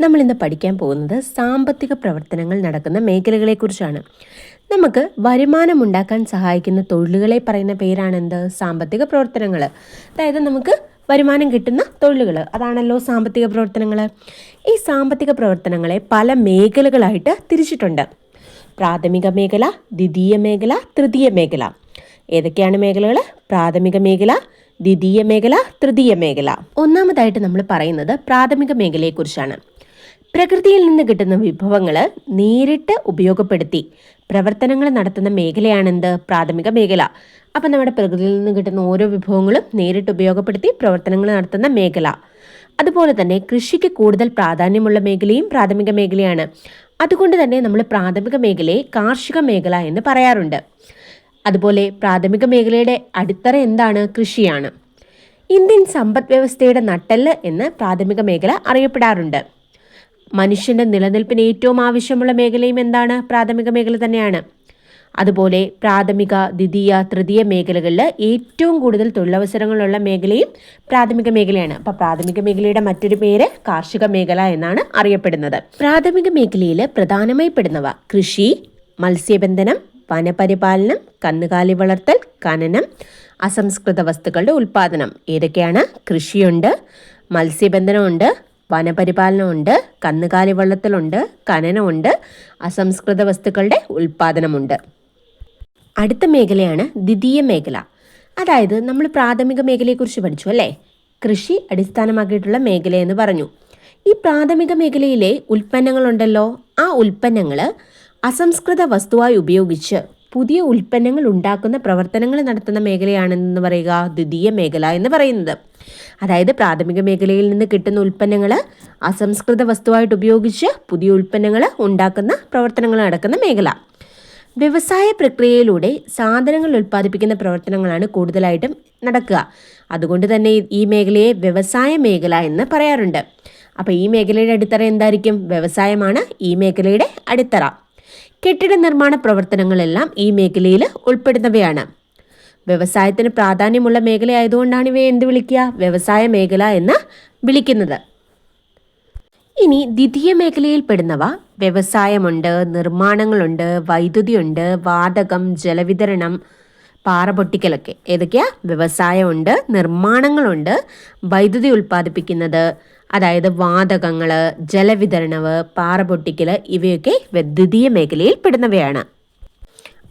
നമ്മൾ ഇന്ന് പഠിക്കാൻ പോകുന്നത് സാമ്പത്തിക പ്രവർത്തനങ്ങൾ നടക്കുന്ന മേഖലകളെക്കുറിച്ചാണ്. നമുക്ക് വരുമാനമുണ്ടാക്കാൻ സഹായിക്കുന്ന തൊഴിലുകളെ പറയുന്ന പേരാണെന്ത്? സാമ്പത്തിക പ്രവർത്തനങ്ങൾ അതായത് നമുക്ക് വരുമാനം കിട്ടുന്ന തൊഴിലുകൾ അതാണല്ലോ സാമ്പത്തിക പ്രവർത്തനങ്ങൾ ഈ സാമ്പത്തിക പ്രവർത്തനങ്ങളെ പല മേഖലകളായിട്ട് തിരിച്ചിട്ടുണ്ട്. പ്രാഥമിക മേഖല ദ്വിതീയ മേഖല തൃതീയ മേഖല. ഏതൊക്കെയാണ് മേഖലകൾ പ്രാഥമിക മേഖല ദ്വിതീയ മേഖല തൃതീയ മേഖല. ഒന്നാമതായിട്ട് നമ്മൾ പറയുന്നത് പ്രാഥമിക മേഖലയെക്കുറിച്ചാണ്. പ്രകൃതിയിൽ നിന്ന് കിട്ടുന്ന വിഭവങ്ങൾ നേരിട്ട് ഉപയോഗപ്പെടുത്തി പ്രവർത്തനങ്ങൾ നടത്തുന്ന മേഖലയാണെന്ത്? പ്രാഥമിക മേഖല. അപ്പം നമ്മുടെ പ്രകൃതിയിൽ നിന്ന് കിട്ടുന്ന ഓരോ വിഭവങ്ങളും നേരിട്ട് ഉപയോഗപ്പെടുത്തി പ്രവർത്തനങ്ങൾ നടത്തുന്ന മേഖല. അതുപോലെ തന്നെ കൃഷിക്ക് കൂടുതൽ പ്രാധാന്യമുള്ള മേഖലയും പ്രാഥമിക മേഖലയാണ്. അതുകൊണ്ട് തന്നെ നമ്മൾ പ്രാഥമിക മേഖലയെ കാർഷിക മേഖല എന്ന് പറയാറുണ്ട്. അതുപോലെ പ്രാഥമിക മേഖലയുടെ അടിത്തറ എന്താണ്? കൃഷിയാണ്. ഇന്ത്യൻ സമ്പദ് വ്യവസ്ഥയുടെ നട്ടെല്ല് എന്ന് പ്രാഥമിക മേഖല അറിയപ്പെടാറുണ്ട്. മനുഷ്യന്റെ നിലനിൽപ്പിന് ഏറ്റവും ആവശ്യമുള്ള മേഖലയും എന്താണ്? പ്രാഥമിക മേഖല തന്നെയാണ്. അതുപോലെ പ്രാഥമിക ദ്വിതീയ തൃതീയ മേഖലകളിൽ ഏറ്റവും കൂടുതൽ തൊഴിലവസരങ്ങളുള്ള മേഖലയും പ്രാഥമിക മേഖലയാണ്. അപ്പോൾ പ്രാഥമിക മേഖലയുടെ മറ്റൊരു പേര് കാർഷിക മേഖല എന്നാണ് അറിയപ്പെടുന്നത്. പ്രാഥമിക മേഖലയിൽ പ്രധാനമായി പെടുന്നവ കൃഷി മത്സ്യബന്ധനം വനപരിപാലനം കന്നുകാലി വളർത്തൽ ഖനനം അസംസ്കൃത വസ്തുക്കളുടെ ഉൽപ്പാദനം ഏതൊക്കെയാണ്? കൃഷിയുണ്ട് മത്സ്യബന്ധനമുണ്ട് വനപരിപാലനമുണ്ട് കന്നുകാലി വള്ളത്തിലുണ്ട് ഖനനമുണ്ട് അസംസ്കൃത വസ്തുക്കളുടെ ഉൽപ്പാദനമുണ്ട് അടുത്ത മേഖലയാണ് ദ്വിതീയ മേഖല. അതായത് നമ്മൾ പ്രാഥമിക മേഖലയെക്കുറിച്ച് പഠിച്ചു അല്ലേ? കൃഷി അടിസ്ഥാനമാക്കിയിട്ടുള്ള മേഖല എന്ന് പറഞ്ഞു. ഈ പ്രാഥമിക മേഖലയിലെ ഉൽപ്പന്നങ്ങളുണ്ടല്ലോ ആ ഉൽപ്പന്നങ്ങൾ അസംസ്കൃത വസ്തുവായി ഉപയോഗിച്ച് പുതിയ ഉൽപ്പന്നങ്ങൾ ഉണ്ടാക്കുന്ന പ്രവർത്തനങ്ങൾ നടത്തുന്ന മേഖലയാണെന്ന് പറയുക ദ്വിതീയ മേഖല എന്ന് പറയുന്നത്. അതായത് പ്രാഥമിക മേഖലയിൽ നിന്ന് കിട്ടുന്ന ഉൽപ്പന്നങ്ങൾ അസംസ്കൃത വസ്തുവായിട്ട് ഉപയോഗിച്ച് പുതിയ ഉൽപ്പന്നങ്ങൾ ഉണ്ടാക്കുന്ന പ്രവർത്തനങ്ങൾ നടക്കുന്ന മേഖല. വ്യവസായ പ്രക്രിയയിലൂടെ സാധനങ്ങൾ ഉൽപ്പാദിപ്പിക്കുന്ന പ്രവർത്തനങ്ങളാണ് കൂടുതലായിട്ടും നടക്കുക. അതുകൊണ്ട് തന്നെ ഈ മേഖലയെ വ്യവസായ മേഖല എന്ന് പറയാറുണ്ട്. അപ്പോൾ ഈ മേഖലയുടെ അടിത്തറ എന്തായിരിക്കും? വ്യവസായമാണ് ഈ മേഖലയുടെ അടിത്തറ. കെട്ടിട നിർമ്മാണ പ്രവർത്തനങ്ങളെല്ലാം ഈ മേഖലയിൽ ഉൾപ്പെടുന്നവയാണ്. വ്യവസായത്തിന് പ്രാധാന്യമുള്ള മേഖലയായതുകൊണ്ടാണ് ഇവയെ എന്ത് വിളിക്കുക? വ്യവസായ മേഖല എന്ന് വിളിക്കുന്നത്. ഇനി ദ്വിതീയ മേഖലയിൽ പെടുന്നവ വ്യവസായമുണ്ട് നിർമ്മാണങ്ങളുണ്ട് വൈദ്യുതിയുണ്ട് വാതകം ജലവിതരണം പാറ പൊട്ടിക്കലൊക്കെ. ഏതൊക്കെയാ? വ്യവസായമുണ്ട് നിർമ്മാണങ്ങളുണ്ട് വൈദ്യുതി ഉൽപ്പാദിപ്പിക്കുന്നത് അതായത് വാതകങ്ങൾ ജലവിതരണവ് പാറ പൊട്ടിക്കൽ ഇവയൊക്കെ ദ്വിതീയ മേഖലയിൽ പെടുന്നവയാണ്.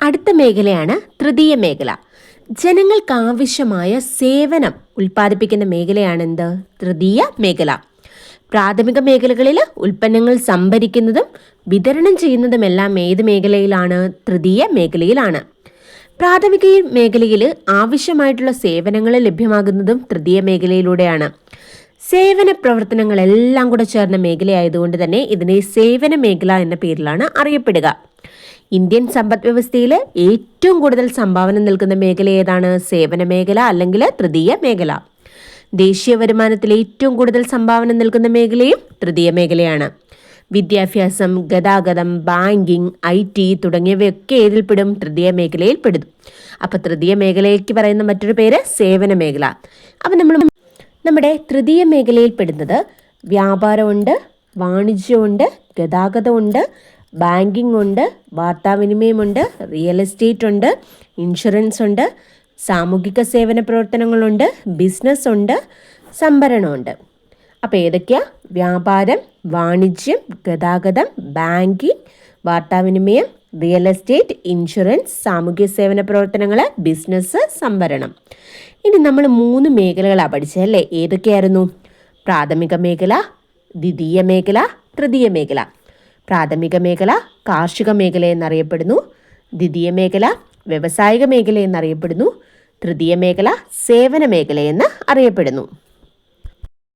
അടുത്ത മേഖലയാണ് തൃതീയ മേഖല. ജനങ്ങൾക്ക് ആവശ്യമായ സേവനം ഉൽപ്പാദിപ്പിക്കുന്ന മേഖലയാണെന്ത്? തൃതീയ മേഖല. പ്രാഥമിക മേഖലകളിൽ ഉൽപ്പന്നങ്ങൾ സംഭരിക്കുന്നതും വിതരണം ചെയ്യുന്നതുമെല്ലാം ഏത് മേഖലയിലാണ്? തൃതീയ മേഖലയിലാണ്. പ്രാഥമിക മേഖലയിൽ ആവശ്യമായിട്ടുള്ള സേവനങ്ങൾ ലഭ്യമാകുന്നതും തൃതീയ മേഖലയിലൂടെയാണ്. സേവന പ്രവർത്തനങ്ങളെല്ലാം കൂടെ ചേർന്ന മേഖലയായതുകൊണ്ട് തന്നെ ഇതിനെ സേവന മേഖല എന്ന പേരിലാണ് അറിയപ്പെടുക. ഇന്ത്യൻ സമ്പദ് വ്യവസ്ഥയിൽ ഏറ്റവും കൂടുതൽ സംഭാവന നൽകുന്ന മേഖല ഏതാണ്? സേവന മേഖല അല്ലെങ്കിൽ തൃതീയ മേഖല? ദേശീയ വരുമാനത്തിൽ ഏറ്റവും കൂടുതൽ സംഭാവന നൽകുന്ന മേഖലയും തൃതീയ മേഖലയാണ്. വിദ്യാഭ്യാസം ഗതാഗതം ബാങ്കിങ് ഐ ടി തുടങ്ങിയവയൊക്കെ ഏതിൽപ്പെടും തൃതീയ മേഖലയിൽ പെടും. അപ്പോൾ തൃതീയ മേഖലയ്ക്ക് പറയുന്ന മറ്റൊരു പേര് സേവന മേഖല. അപ്പം നമ്മൾ നമ്മുടെ തൃതീയ മേഖലയിൽപ്പെടുന്നത് വ്യാപാരമുണ്ട് വാണിജ്യമുണ്ട് ഗതാഗതമുണ്ട് ബാങ്കിംഗ് ഉണ്ട് വാർത്താവിനിമയമുണ്ട് റിയൽ എസ്റ്റേറ്റ് ഉണ്ട് ഇൻഷുറൻസ് ഉണ്ട് സാമൂഹിക സേവന പ്രവർത്തനങ്ങളുണ്ട് ബിസിനസ് ഉണ്ട് സംഭരണമുണ്ട്. അപ്പോൾ ഏതൊക്കെയാ? വ്യാപാരം വാണിജ്യം ഗതാഗതം ബാങ്കിംഗ് വാർത്താവിനിമയം റിയൽ എസ്റ്റേറ്റ് ഇൻഷുറൻസ് സാമൂഹ്യ സേവന പ്രവർത്തനങ്ങൾ ബിസിനസ് സംഭരണം. ഇനി നമ്മൾ മൂന്ന് മേഖലകളാണ് പഠിച്ചത് അല്ലേ? ഏതൊക്കെയായിരുന്നു? പ്രാഥമിക മേഖല ദ്വിതീയ മേഖല തൃതീയ മേഖല. പ്രാഥമിക മേഖല കാർഷിക മേഖല എന്നറിയപ്പെടുന്നു. ദ്വിതീയ മേഖല വ്യവസായിക മേഖല എന്നറിയപ്പെടുന്നു. തൃതീയ മേഖല സേവന മേഖല എന്ന് അറിയപ്പെടുന്നു.